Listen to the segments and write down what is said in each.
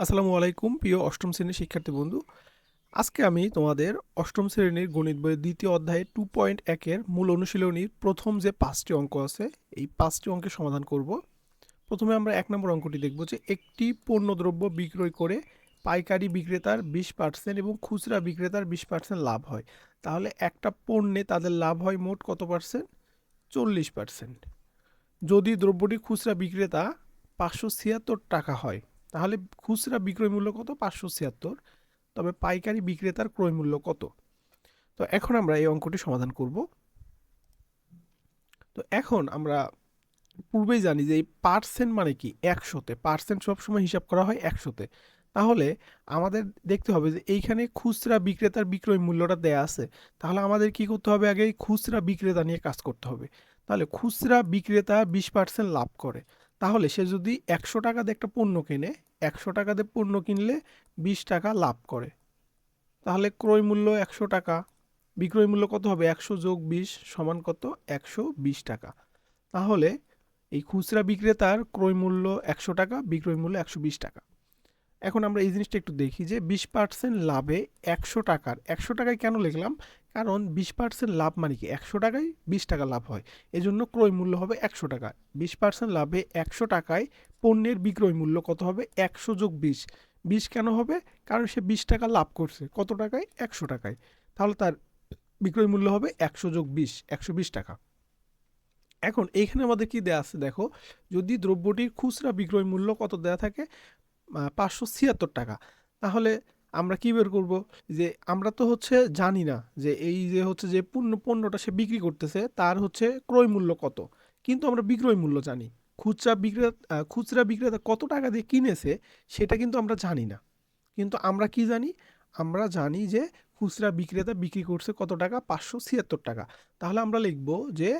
আসসালামু আলাইকুম, প্রিয় অষ্টম শ্রেণির শিক্ষার্থী বন্ধু। আজকে আমি তোমাদের অষ্টম শ্রেণির গণিত বইয়ের দ্বিতীয় অধ্যায়ে টু পয়েন্ট একের মূল অনুশীলনীর প্রথম যে পাঁচটি অঙ্ক আছে, এই পাঁচটি অঙ্কের সমাধান করব। প্রথমে আমরা এক নম্বর অঙ্কটি দেখব যে একটি পণ্যদ্রব্য বিক্রয় করে পাইকারি বিক্রেতার বিশ পার্সেন্ট এবং খুচরা বিক্রেতার বিশ পার্সেন্ট লাভ হয়। তাহলে একটা পণ্যে তাদের লাভ হয় মোট কত পার্সেন্ট? চল্লিশ পার্সেন্ট। যদি দ্রব্যটি খুচরা বিক্রেতা পাঁচশো ছিয়াত্তর টাকা হয় তাহলে খুচরা বিক্রয় মূল্য কত? পাঁচশো ছিয়াত্তর। তবে পাইকারি বিক্রেতার ক্রয় মূল্য কত? তো এখন আমরা এই অঙ্কটি সমাধান করব। তো এখন আমরা পূর্বেই জানি যে এই পার্সেন্ট মানে কি? একশোতে। পার্সেন্ট সবসময় হিসাব করা হয় একশোতে। তাহলে আমাদের দেখতে হবে যে এইখানে খুচরা বিক্রেতার বিক্রয় মূল্যটা দেয়া আছে। তাহলে আমাদের কি করতে হবে আগে? খুচরা বিক্রেতা নিয়ে কাজ করতে হবে। তাহলে খুচরা বিক্রেতা বিশ পার্সেন্ট লাভ করে। তাহলে সে যদি একশো টাকা দিয়ে একটা পণ্য কেনে, একশো টাকা দিয়ে পণ্য কিনলে বিশ টাকা লাভ করে। তাহলে ক্রয় মূল্য একশো টাকা, বিক্রয় মূল্য কত হবে? একশো যোগ বিশ সমান কত? একশো বিশ টাকা। তাহলে এই খুচরা বিক্রেতার ক্রয় মূল্য একশো টাকা, বিক্রয় মূল্য একশো বিশ টাকা। এখন আমরা এই জিনিসটা একটু দেখি যে বিশ পার্সেন্ট লাভে একশো টাকার, একশো টাকায় কেন লিখলাম? কারণ বিশ পার্সেন্ট লাভ মানে কি? একশো টাকায় বিশ টাকা লাভ হয়। এজন্য ক্রয় মূল্য হবে একশো টাকা। বিশ পার্সেন্ট লাভে একশো টাকায় পণ্যের বিক্রয় মূল্য কত হবে? একশো যোগ বিশ। বিশ কেন হবে? কারণ সে বিশ টাকা লাভ করছে। কত টাকায়? একশো টাকায়। তাহলে তার বিক্রয় মূল্য হবে একশো যোগ বিশ, একশো বিশ টাকা। এখন এইখানে আমাদের কি দেয়া আছে? দেখো, যদি দ্রব্যটির খুচরা বিক্রয় মূল্য কত দেয়া থাকে? পাঁচশো ছিয়াত্তর টাকা। তাহলে আমরা কি বের করব? যে আমরা তো হচ্ছে জানি না যে এই যে হচ্ছে যে পণ্য পণ্যটা সে বিক্রি করতেছে, তার হচ্ছে ক্রয় মূল্য কত? কিন্তু আমরা বিক্রয় মূল্য জানি। খুচরা বিক্রেতা খুচরা বিক্রেতা কত টাকা দিয়ে কিনেছে, সেটা কিন্তু আমরা জানি না। কিন্তু আমরা কি জানি? আমরা জানি যে খুচরা বিক্রেতা বিক্রি করছে কত টাকা? পাঁচশো ছিয়াত্তর টাকা। তাহলে আমরা লিখব যে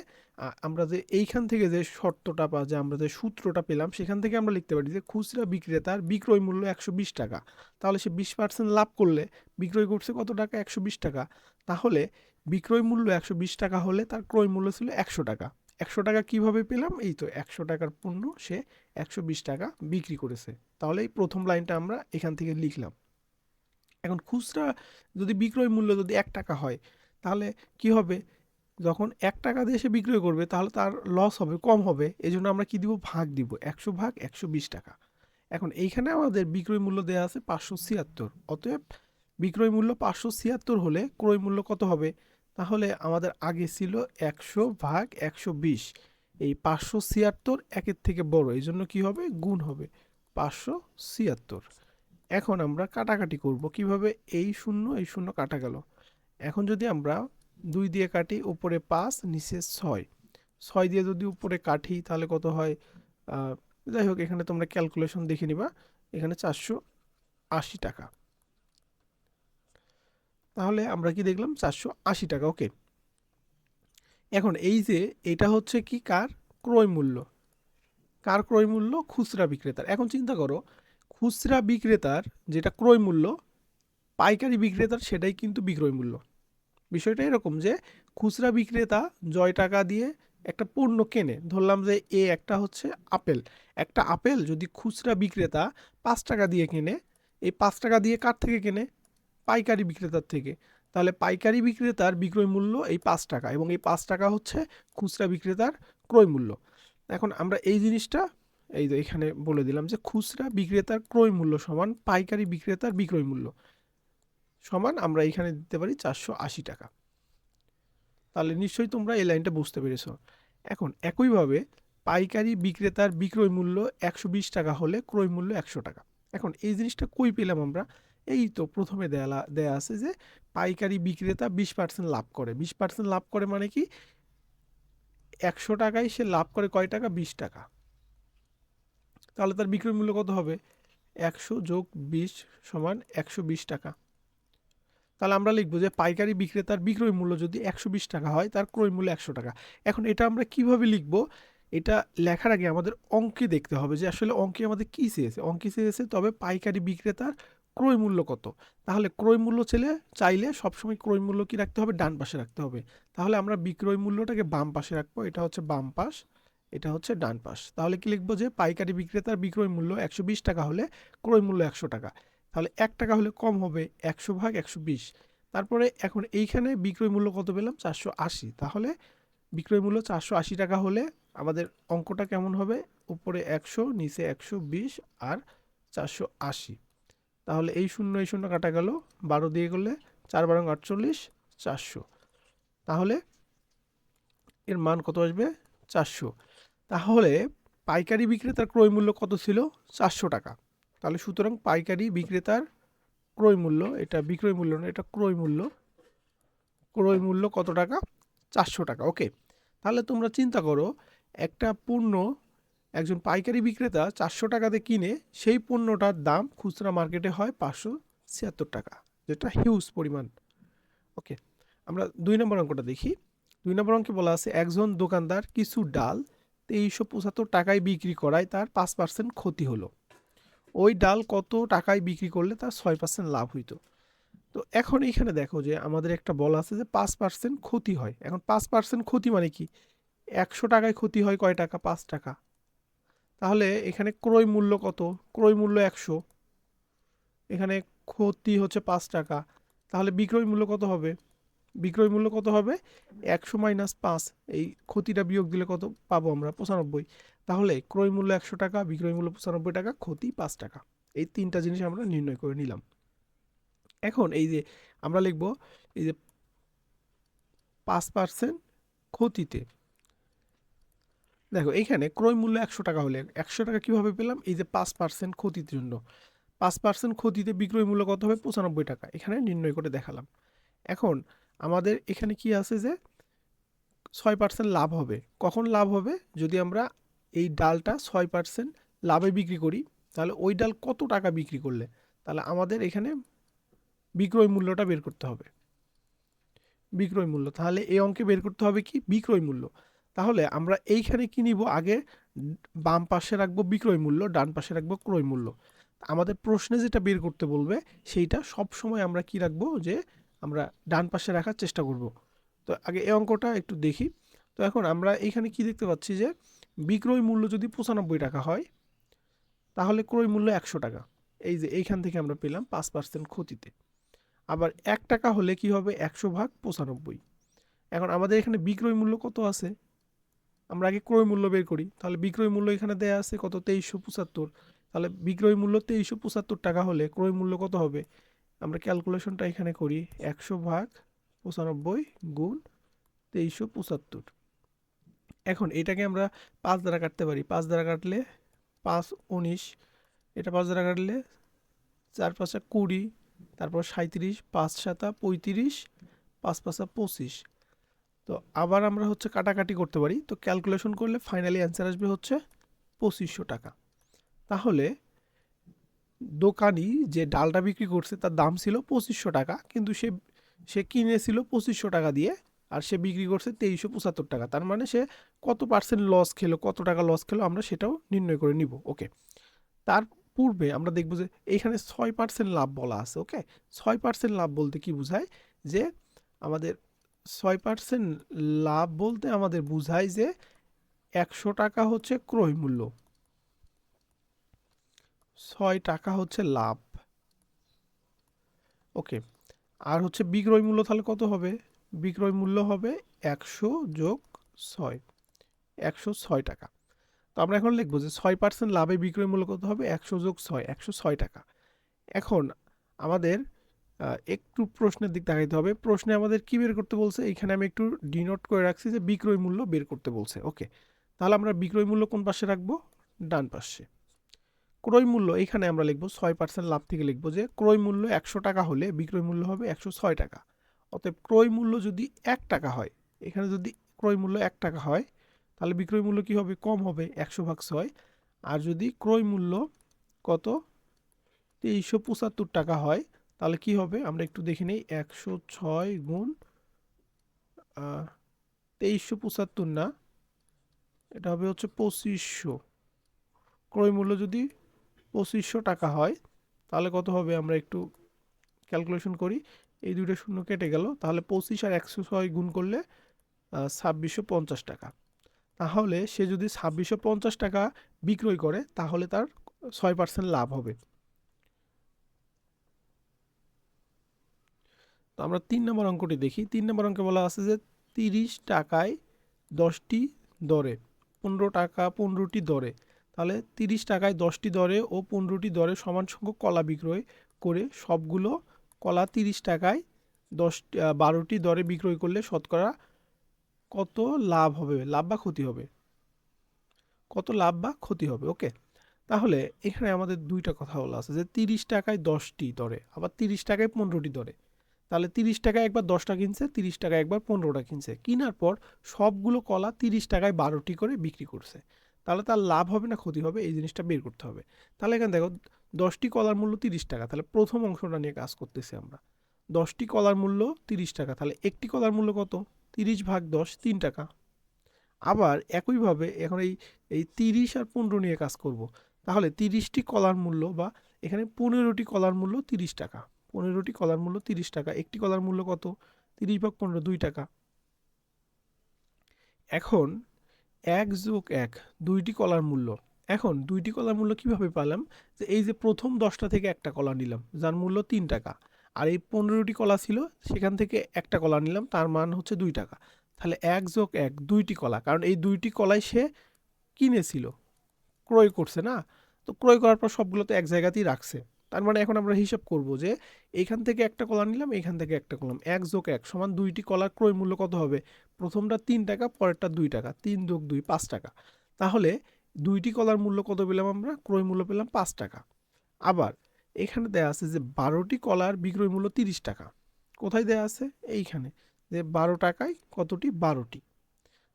আমরা যে এইখান থেকে যে শর্তটা বা যে আমরা যে সূত্রটা পেলাম, সেখান থেকে আমরা লিখতে পারি যে খুচরা বিক্রেতার বিক্রয় মূল্য একশো বিশ টাকা। তাহলে সে বিশ পার্সেন্ট লাভ করলে বিক্রয় করছে কত টাকা? একশো বিশ টাকা। তাহলে বিক্রয় মূল্য একশো বিশ টাকা হলে তার ক্রয় মূল্য ছিল একশো টাকা। একশো টাকা কীভাবে পেলাম? এই তো একশো টাকার পণ্য সে একশো বিশ টাকা বিক্রি করেছে। তাহলে এই প্রথম লাইনটা আমরা এখান থেকে লিখলাম। এখন খুচরা যদি বিক্রয় মূল্য যদি এক টাকা হয়, তাহলে কি হবে? যখন এক টাকা দিয়ে সে বিক্রয় করবে, তাহলে তার লস হবে, কম হবে। এই জন্য আমরা কী দিব? ভাগ দিব। একশো ভাগ একশো বিশ টাকা। এখন এইখানে আমাদের বিক্রয় মূল্য দেওয়া আছে পাঁচশো ছিয়াত্তর। অতএব বিক্রয় মূল্য পাঁচশো ছিয়াত্তর হলে ক্রয় মূল্য কত হবে? তাহলে আমাদের আগে ছিল একশো ভাগ একশো বিশ। এই পাঁচশো ছিয়াত্তর একের থেকে বড়। এই জন্য কী হবে? গুণ হবে পাঁচশো ছিয়াত্তর। এখন আমরা কাটাকাটি করব। কীভাবে এই শূন্য এই শূন্য কাটা গেল? এখন যদি আমরা দুই দিয়ে কাটি, উপরে পাঁচ, নিচে ছয়। ছয় দিয়ে যদি উপরে কাটি, তাহলে কত হয়? যাই হোক, এখানে তোমরা ক্যালকুলেশন দেখে নিবা। এখানে চারশো আশি টাকা। তাহলে আমরা কি দেখলাম? চারশো আশি টাকা, ওকে। এখন এই যে, এটা হচ্ছে কি? কার? ক্রয় মূল্য। কার ক্রয় মূল্য? খুচরা বিক্রেতার। এখন চিন্তা করো খুচরা বিক্রেতার যেটা ক্রয় মূল্য, পাইকারি বিক্রেতার সেটাই কিন্তু বিক্রয় মূল্য। বিষয়টা এরকম যে, খুচরা বিক্রেতা জয় টাকা দিয়ে একটা পণ্য কেনে, ধরলাম যে এ একটা হচ্ছে আপেল। একটা আপেল যদি খুচরা বিক্রেতা পাঁচ টাকা দিয়ে কেনে, এই পাঁচ টাকা দিয়ে কার থেকে কেনে? পাইকারি বিক্রেতার থেকে। তাহলে পাইকারি বিক্রেতার বিক্রয় মূল্য এই পাঁচ টাকা এবং এই পাঁচ টাকা হচ্ছে খুচরা বিক্রেতার ক্রয় মূল্য। এখন আমরা এই জিনিসটা এই তো এখানে বলে দিলাম যে খুচরা বিক্রেতার ক্রয় মূল্য সমান, পাইকারি বিক্রেতার বিক্রয় মূল্য সমান, আমরা এখানে দিতে পারি চারশো আশি টাকা। তাহলে নিশ্চয়ই তোমরা এই লাইনটা বুঝতে পেরেছ। এখন একইভাবে পাইকারি বিক্রেতার বিক্রয় মূল্য একশো বিশ টাকা হলে ক্রয় মূল্য একশো টাকা। এখন এই জিনিসটা কই পেলাম আমরা? এই তো প্রথমে দেয়া দেয়া আছে যে পাইকারি বিক্রেতা বিশ পার্সেন্ট লাভ করে। বিশ পার্সেন্ট লাভ করে মানে কি? একশো টাকায় সে লাভ করে কয় টাকা? বিশ টাকা। তাহলে তার বিক্রয় মূল্য কত হবে? একশো যোগ বিশ সমান একশো বিশ টাকা। তাহলে আমরা লিখব যে পাইকারি বিক্রেতার বিক্রয় মূল্য যদি একশো বিশ টাকা হয়, তার ক্রয় মূল্য একশো টাকা। এখন এটা আমরা কীভাবে লিখব? এটা লেখার আগে আমাদের অঙ্কে দেখতে হবে যে আসলে অঙ্কে আমাদের কী চেয়েছে। অঙ্কে চেয়েছে, তবে পাইকারি বিক্রেতার ক্রয় মূল্য কত? তাহলে ক্রয় মূল্য ছেলে চাইলে সবসময় ক্রয় মূল্য কি রাখতে হবে? ডান পাশে রাখতে হবে। তাহলে আমরা বিক্রয় মূল্যটাকে বাম পাশে রাখব, এটা হচ্ছে বাম পাশ। এটা হচ্ছে ডান পাশ। তাহলে কি লিখব যে পাইকারি বিক্রেতার বিক্রয় মূল্য একশো বিশ টাকা হলে ক্রয় মূল্য একশো টাকা। তাহলে এক টাকা হলে কম হবে একশো ভাগ একশো বিশ। তারপরে এখন এইখানে বিক্রয় মূল্য কত পেলাম? চারশো আশি। তাহলে বিক্রয় মূল্য চারশো আশি টাকা হলে আমাদের অঙ্কটা কেমন হবে? উপরে একশো, নিচে একশো বিশ আর চারশো আশি। তাহলে এই শূন্য এই শূন্য কাটা গেল। বারো দিয়ে করলে চার বারো আটচল্লিশ, চারশো। তাহলে এর মান কত আসবে? চারশো। তাহলে পাইকারি বিক্রেতার ক্রয় মূল্য কত ছিল? চারশো টাকা। তাহলে সুতরাং পাইকারি বিক্রেতার ক্রয় মূল্য, এটা বিক্রয় মূল্য না এটা ক্রয় মূল্য। ক্রয় মূল্য কত টাকা? চারশো টাকা। ওকে, তাহলে তোমরা চিন্তা করো, একটা পণ্য একজন পাইকারি বিক্রেতা চারশো টাকাতে কিনে, সেই পণ্যটার দাম খুচরা মার্কেটে হয় পাঁচশো ছিয়াত্তর টাকা, যেটা হিউজ পরিমাণ। ওকে, আমরা দুই নম্বর অঙ্কটা দেখি। দুই নম্বর অঙ্কে বলা আছে, একজন দোকানদার কিছু ডাল তেইশশো পঁচাত্তর টাকায় বিক্রি করায় তার পাঁচ পার্সেন্ট ক্ষতি হলো। ওই ডাল কত টাকায় বিক্রি করলে তার ছয় পার্সেন্ট লাভ হইতো। তো এখন এইখানে দেখো যে আমাদের একটা বলা আছে যে পাঁচ পার্সেন্ট ক্ষতি হয়। এখন পাঁচ পার্সেন্ট ক্ষতি মানে কি? একশো টাকায় ক্ষতি হয় কয় টাকা? পাঁচ টাকা। তাহলে এখানে ক্রয় মূল্য কত? ক্রয় মূল্য একশো। এখানে ক্ষতি হচ্ছে পাঁচ টাকা। তাহলে বিক্রয় মূল্য কত হবে? বিক্রয় মূল্য কত হবে? একশো মাইনাস পাঁচ, এই ক্ষতিটা বিয়োগ দিলে কত পাবো আমরা? পঁচানব্বই। তাহলে ক্রয় মূল্য একশো টাকা, বিক্রয় মূল্য পঁচানব্বই টাকা, ক্ষতি পাঁচ টাকা। এই তিনটা জিনিস আমরা নির্ণয় করে নিলাম। এখন এই যে আমরা লিখব, এই যে পাঁচ পার্সেন্ট ক্ষতিতে। দেখো এইখানে ক্রয় মূল্য একশো টাকা হলে, একশো টাকা কীভাবে পেলাম? এই যে পাঁচ পার্সেন্ট ক্ষতির জন্য। পাঁচ পার্সেন্ট ক্ষতিতে বিক্রয় মূল্য কত হবে? পঁচানব্বই টাকা। এখানে নির্ণয় করে দেখালাম। এখন আমাদের এখানে কি আছে যে ছয় পার্সেন্ট লাভ হবে। কখন লাভ হবে? যদি আমরা এই ডালটা ছয় পার্সেন্ট লাভে বিক্রি করি, তাহলে ওই ডাল কত টাকা বিক্রি করলে? তাহলে আমাদের এখানে বিক্রয় মূল্যটা বের করতে হবে। বিক্রয় মূল্য। তাহলে এই অঙ্কে বের করতে হবে কি? বিক্রয় মূল্য। তাহলে আমরা এইখানে কি নিব? আগে বাম পাশে রাখব বিক্রয় মূল্য, ডান পাশে রাখব ক্রয় মূল্য। আমাদের প্রশ্নে যেটা বের করতে বলবে, সেইটা সব সময় আমরা কি রাখব? যে আমরা ডান পাশে রাখার চেষ্টা করব। তো আগে এই অঙ্কটা একটু দেখি। তো এখন আমরা এইখানে কি দেখতে পাচ্ছি যে বিক্রয় মূল্য যদি পঁচানব্বই টাকা হয়, তাহলে ক্রয় মূল্য একশো টাকা। এই যে এইখান থেকে আমরা পেলাম পাঁচ পার্সেন্ট ক্ষতিতে। আবার এক টাকা হলে কি হবে? একশো ভাগ পঁচানব্বই। এখন আমাদের এখানে বিক্রয় মূল্য কত আছে? আমরা আগে ক্রয় মূল্য বের করি। তাহলে বিক্রয় মূল্য এখানে দেয়া আছে কত? তেইশশো পঁচাত্তর। তাহলে বিক্রয় মূল্য তেইশশো পঁচাত্তর টাকা হলে ক্রয় মূল্য কত হবে? আমরা ক্যালকুলেশনটা এখানে করি একশো ভাগ পঁচানব্বই গুণ তেইশশো পঁচাত্তর। এখন এটাকে আমরা পাঁচ দ্বারা কাটতে পারি। পাঁচ দ্বারা কাটলে পাঁচ উনিশ, এটা পাঁচ দ্বারা কাটলে চার পাঁচা কুড়ি, তারপর সাঁত্রিশ পাঁচ সাতা পঁয়ত্রিশ, পাঁচ পাঁচা পঁচিশ। তো আবার আমরা হচ্ছে কাটাকাটি করতে পারি। তো ক্যালকুলেশন করলে ফাইনালি অ্যান্সার আসবে হচ্ছে পঁচিশশো টাকা। তাহলে দোকানি যে ডালটা বিক্রি করছে তার দাম ছিল পঁচিশশো টাকা, কিন্তু সে সে কিনেছিল পঁচিশশো টাকা দিয়ে আর সে বিক্রি করছে তেইশশো পঁচাত্তর টাকা। তার মানে সে কত পার্সেন্ট লস খেলো, কত টাকা লস খেলো, আমরা সেটাও নির্ণয় করে নিব ওকে তার পূর্বে আমরা দেখব যে এইখানে ছয় পার্সেন্ট লাভ বলা আছে ওকে ছয় পার্সেন্ট লাভ বলতে কি বোঝায়? যে আমাদের ছয় পার্সেন্ট লাভ বলতে আমাদের বোঝায় যে একশো টাকা হচ্ছে ক্রয় মূল্য। ছয় টাকা হচ্ছে লাভ। ওকে, আর হচ্ছে বিক্রয় মূল্য তাহলে কত হবে? বিক্রয় মূল্য হবে একশো যোগ ছয়, একশো ছয় টাকা। তো আমরা এখন লিখব যে ছয় পার্সেন্ট লাভে বিক্রয় মূল্য কত হবে? একশো যোগ ছয়, একশো ছয় টাকা। এখন আমাদের একটু প্রশ্নের দিক দেখাইতে হবে। প্রশ্নে আমাদের কি বের করতে বলছে? এখানে আমি একটু ডিনোট করে রাখছি যে বিক্রয় মূল্য বের করতে বলছে। ওকে, তাহলে আমরা বিক্রয় মূল্য কোন পাশে রাখব? ডান পাশে। ক্রয় মূল্য এখানে আমরা লিখব ছয় পার্সেন্ট লাভ থেকে লিখব যে, ক্রয় মূল্য একশো টাকা হলে বিক্রয় মূল্য হবে একশো ছয় টাকা। অতএব ক্রয় মূল্য যদি এক টাকা হয়, এখানে যদি ক্রয় মূল্য এক টাকা হয়, তাহলে বিক্রয় মূল্য কি হবে? কম হবে, একশো ভাগ ছয়। আর যদি ক্রয় মূল্য কত? তেইশশো পঁচাত্তর টাকা হয়, তাহলে কি হবে? আমরা একটু দেখে নিই, একশো ছয় গুণ তেইশশো পঁচাত্তর না, এটা হবে হচ্ছে পঁচিশশো। ক্রয় মূল্য যদি পঁচিশশো টাকা হয়, তাহলে কত হবে? আমরা একটু ক্যালকুলেশন করি। এই দুইটা শূন্য কেটে গেল, তাহলে পঁচিশ আর একশো ছয় গুণ করলে ছাব্বিশশো পঞ্চাশ টাকা। তাহলে সে যদি ছাব্বিশশো পঞ্চাশ টাকা বিক্রয় করে, তাহলে তার ছয় পার্সেন্ট লাভ হবে। তো আমরা তিন নম্বর অঙ্কটি দেখি। তিন নম্বর অঙ্কে বলা আছে যে, তিরিশ টাকায় দশটি দরে, পনেরো টাকা পনেরোটি দরে। তাহলে তিরিশ টাকায় দশটি দরে ও পনেরোটি দরে সমান সংখ্যক কলা বিক্রয় করে সবগুলো কলা তিরিশ টাকায় দশ বারোটি দরে বিক্রয় করলে শতকরা কত লাভ হবে? লাভ বা ক্ষতি হবে? কত লাভ বা ক্ষতি হবে? ওকে, তাহলে এখানে আমাদের দুইটা কথা বলা আছে যে তিরিশ টাকায় দশটি দরে, আবার তিরিশ টাকায় পনেরোটি দরে। তাহলে তিরিশ টাকায় একবার দশটা কিনছে, তিরিশ টাকায় একবার পনেরোটা কিনছে। কেনার পর সবগুলো কলা তিরিশ টাকায় বারোটি করে বিক্রি করছে। তাহলে তার লাভ হবে না, ক্ষতি হবে, এই জিনিসটা বের করতে হবে। তাহলে এখানে দেখো, দশটি কলার মূল্য তিরিশ টাকা, তাহলে প্রথম অংশটা নিয়ে কাজ করতেছি আমরা। দশটি কলার মূল্য তিরিশ টাকা, তাহলে একটি কলার মূল্য কত? তিরিশ ভাগ দশ, তিন টাকা। আবার একইভাবে এখন এই এই তিরিশ আর পনেরো নিয়ে কাজ করব। তাহলে তিরিশটি কলার মূল্য বা এখানে পনেরোটি কলার মূল্য তিরিশ টাকা। পনেরোটি কলার মূল্য তিরিশ টাকা, একটি কলার মূল্য কত? তিরিশ ভাগ পনেরো, দুই টাকা। এখন এক যোগ এক, দুইটি কলার মূল্য। এখন দুইটি কলার মূল্য কীভাবে পেলাম? যে এই যে প্রথম দশটা থেকে একটা কলা নিলাম, যার মূল্য তিন টাকা। আর এই পনেরোটি কলা ছিল, সেখান থেকে একটা কলা নিলাম, তার মান হচ্ছে দুই টাকা। তাহলে এক যোগ এক, দুইটি কলা। কারণ এই দুইটি কলাই সে কিনেছিল। ক্রয় করছে না? তো ক্রয় করার পর সবগুলো তো এক জায়গাতেই রাখছে। তার মানে এখন আমরা হিসাব করব যে এইখান থেকে একটা কলা নিলাম এখান থেকে একটা কলাম। এক যোগ এক সমান দুইটি কলার ক্রয় মূল্য কত হবে? প্রথমটা তিন টাকা, পরেরটা দুই টাকা। তিন যোগ দুই, পাঁচ টাকা। তাহলে দুইটি কলার মূল্য কত পেলাম আমরা? ক্রয় মূল্য পেলাম পাঁচ টাকা। আবার এখানে দেয়া আছে যে বারোটি কলার বিক্রয় মূল্য তিরিশ টাকা। কোথায় দেয়া আছে? এইখানে। যে বারো টাকায় কতটি? বারোটি।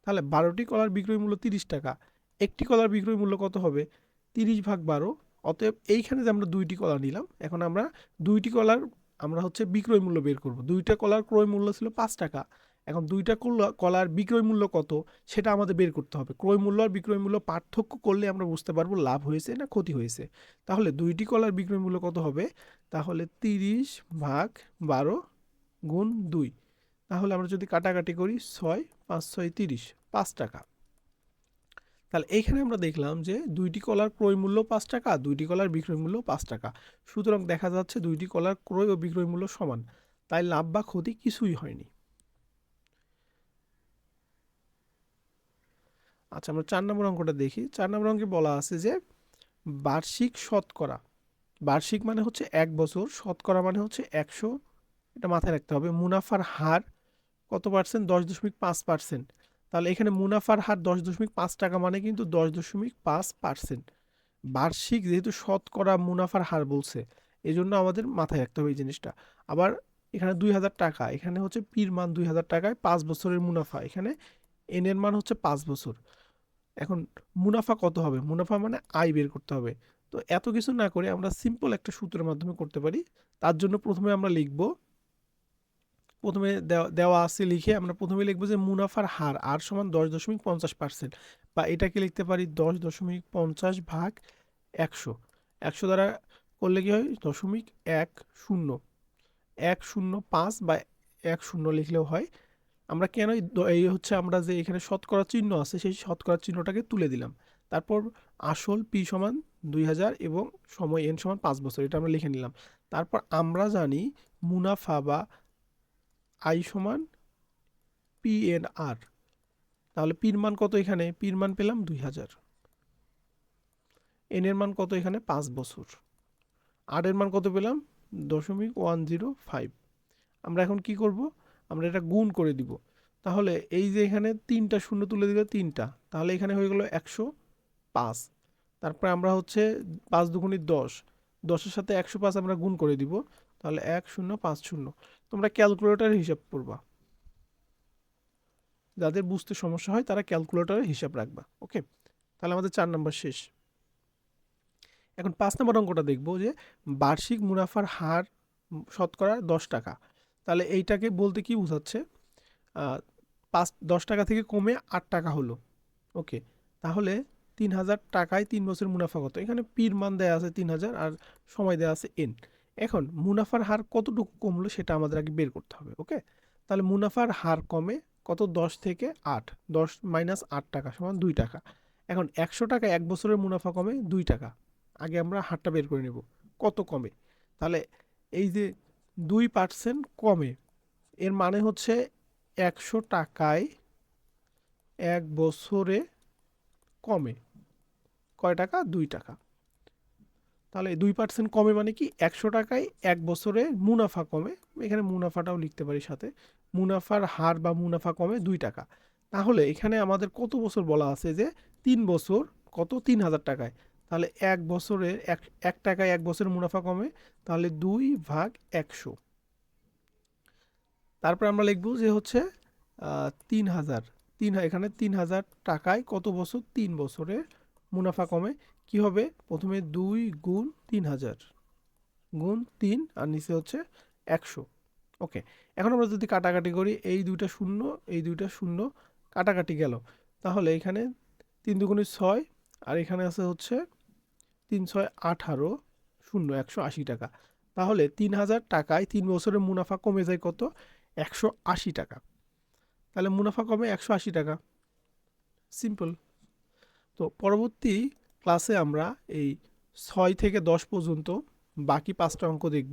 তাহলে বারোটি কলার বিক্রয় মূল্য তিরিশ টাকা। একটি কলার বিক্রয় মূল্য কত হবে? তিরিশ ভাগ বারো অতএব এইখানে যে আমরা দুইটি কলা নিলাম, এখন আমরা দুইটি কলার, আমরা হচ্ছে বিক্রয় মূল্য বের করব। দুইটা কলার ক্রয় মূল্য ছিল পাঁচ টাকা। এখন দুইটা কলা- কলার বিক্রয় মূল্য কত, সেটা আমাদের বের করতে হবে। ক্রয় মূল্য আর বিক্রয় মূল্য পার্থক্য করলে আমরা বুঝতে পারব লাভ হয়েছে না ক্ষতি হয়েছে। তাহলে দুইটি কলার বিক্রয় মূল্য কত হবে? তাহলে তিরিশ ভাগ বারো গুণ দুই। তাহলে আমরা যদি কাটাকাটি করি ছয়, পাঁচ, ছয়, তিরিশ, পাঁচ টাকা। তাহলে এইখানে আমরা দেখলাম যে দুইটি কলার ক্রয় মূল্য পাঁচ টাকা, দুইটি কলার বিক্রয় মূল্য পাঁচ টাকা। সুতরাং দেখা যাচ্ছে দুইটি কলার ক্রয় ও বিক্রয় মূল্য সমান, তাই লাভ বা ক্ষতি কিছুই হয়নি। আচ্ছা আমরা চার নম্বর অঙ্কটা দেখি। চার নম্বর অঙ্কে বলা আছে যে বার্ষিক শতকরা, বার্ষিক মানে হচ্ছে এক বছর, শতকরা মানে হচ্ছে একশো, এটা মাথায় রাখতে হবে। মুনাফার হার কত পার্সেন্ট দশ দশমিক পাঁচ পার্সেন্ট তাহলে এখানে মুনাফার হার দশ দশমিক পাঁচ টাকা মানে কিন্তু দশ দশমিক পাঁচ পার্সেন্ট। বার্ষিক যেহেতু শতকরা মুনাফার হার বলছে এই জন্য আমাদের মাথায় রাখতে হবে এই জিনিসটা। আবার এখানে দুই হাজার টাকা, এখানে হচ্ছে পির মান দুই হাজার টাকায় পাঁচ বছরের মুনাফা, এখানে এন এর মান হচ্ছে পাঁচ বছর। এখন মুনাফা কত হবে? মুনাফা মানে আয় বের করতে হবে। তো এত কিছু না করে আমরা সিম্পল একটা সূত্রের মাধ্যমে করতে পারি। তার জন্য প্রথমে আমরা লিখব প্রথমে দেওয়া আছে লিখে আমরা প্রথমে লিখব যে মুনাফার হার আর সমান দশ দশমিক পঞ্চাশ পার্সেন্ট বা এটাকে লিখতে পারি দশ দশমিক পঞ্চাশ ভাগ একশো। একশো দ্বারা করলে কি হয়? দশমিক এক শূন্য। এক শূন্য পাঁচ বা এক শূন্য লিখলেও হয়। আমরা কেন এই হচ্ছে আমরা যে এখানে শতকরা চিহ্ন আছে, সেই শতকরা চিহ্নটাকে তুলে দিলাম। তারপর আসল পি সমান দুই হাজার এবং সময় এন সমান পাঁচ বছর, এটা আমরা লিখে নিলাম। তারপর আমরা জানি মুনাফা বা আই সমান পি এন আর। তাহলে পির মান কত এখানে? পির মান পেলাম দুই হাজার। এন এর মান কত এখানে? পাঁচ বছর। আর এর মান কত পেলাম? দশমিক ওয়ান জিরো ফাইভ। আমরা এখন কি করব? আমরা এটা গুণ করে দিব। তাহলে এই যে এখানে তিনটা শূন্য তুলে দিলে তিনটা। তাহলে এখানে হয়ে গেল একশো পাঁচ। তারপরে আমরা হচ্ছে পাঁচ দুগুণি দশ। দশের সাথে একশো পাঁচ আমরা গুণ করে দিব। তাহলে এক শূন্য পাঁচ শূন্য। তোমরা ক্যালকুলেটরের হিসাব করবা। যাদের বুঝতে সমস্যা হয়, তারা ক্যালকুলেটরের হিসাব রাখবা, ওকে? তাহলে আমাদের চার নম্বর শেষ। এখন পাঁচ নম্বর অঙ্কটা দেখব যে, বার্ষিক মুনাফার হার শতকরা দশ টাকা। তাহলে এইটাকে বলতে কি বোঝাচ্ছে? পাঁচ, দশ টাকা থেকে কমে আট টাকা হলো, ওকে? তাহলে তিন হাজার টাকায় তিন বছর মুনাফা কত? এখানে পির মান দেওয়া আছে তিন হাজার আর সময় দেওয়া আছে এন। এখন মুনাফার হার কতটুকু কমলো সেটা আমাদের আগে বের করতে হবে ওকে তাহলে মুনাফার হার কমে কত? দশ থেকে আট, দশ মাইনাস আট টাকা সমান দুই টাকা। এখন একশো টাকা এক বছরের মুনাফা কমে দুই টাকা। আগে আমরা হারটা বের করে নেব, কত কমে? তাহলে এই যে দুই পার্সেন্ট কমে, এর মানে হচ্ছে একশো টাকায় এক বছরে কমে, কয় টাকা? দুই টাকা। তাহলে দুই পার্সেন্ট কমে মানে কি একশো টাকায় এক বছরে মুনাফা কমে। এখানে মুনাফাটাও লিখতে পারি সাথে। মুনাফার হার বা মুনাফা কমে দুই টাকা। তাহলে এখানে আমাদের কত বছর বলা আছে যে তিন বছর কত? তিন হাজার টাকায়। তাহলে এক বছরে এক এক টাকায় এক বছরের মুনাফা কমে, তাহলে দুই ভাগ একশো। তারপর আমরা লিখব যে হচ্ছে তিন হাজার। তিন, এখানে তিন হাজার টাকায় কত বছর? তিন বছরে মুনাফা কমে। কি হবে? প্রথমে দুই গুণ তিন হাজার। গুণ তিন, আর নিচে হচ্ছে একশো। ওকে, এখন আমরা যদি কাটাকাটি করি, এই দুইটা শূন্য, এই দুইটা শূন্য, কাটাকাটি গেল। তাহলে এখানে তিন দুগুণে ছয়, আর এখানে আছে হচ্ছে তিন ছয় আঠারো, শূন্য, একশো আশি টাকা। তাহলে তিন হাজার টাকায় তিন বছরের মুনাফা কমে যায় কত? একশো আশি টাকা। তাহলে মুনাফা কমে একশো আশি টাকা। সিম্পল। তো পরবর্তী ক্লাসে আমরা এই ছয় থেকে দশ পর্যন্ত বাকি পাঁচটা অঙ্ক দেখব।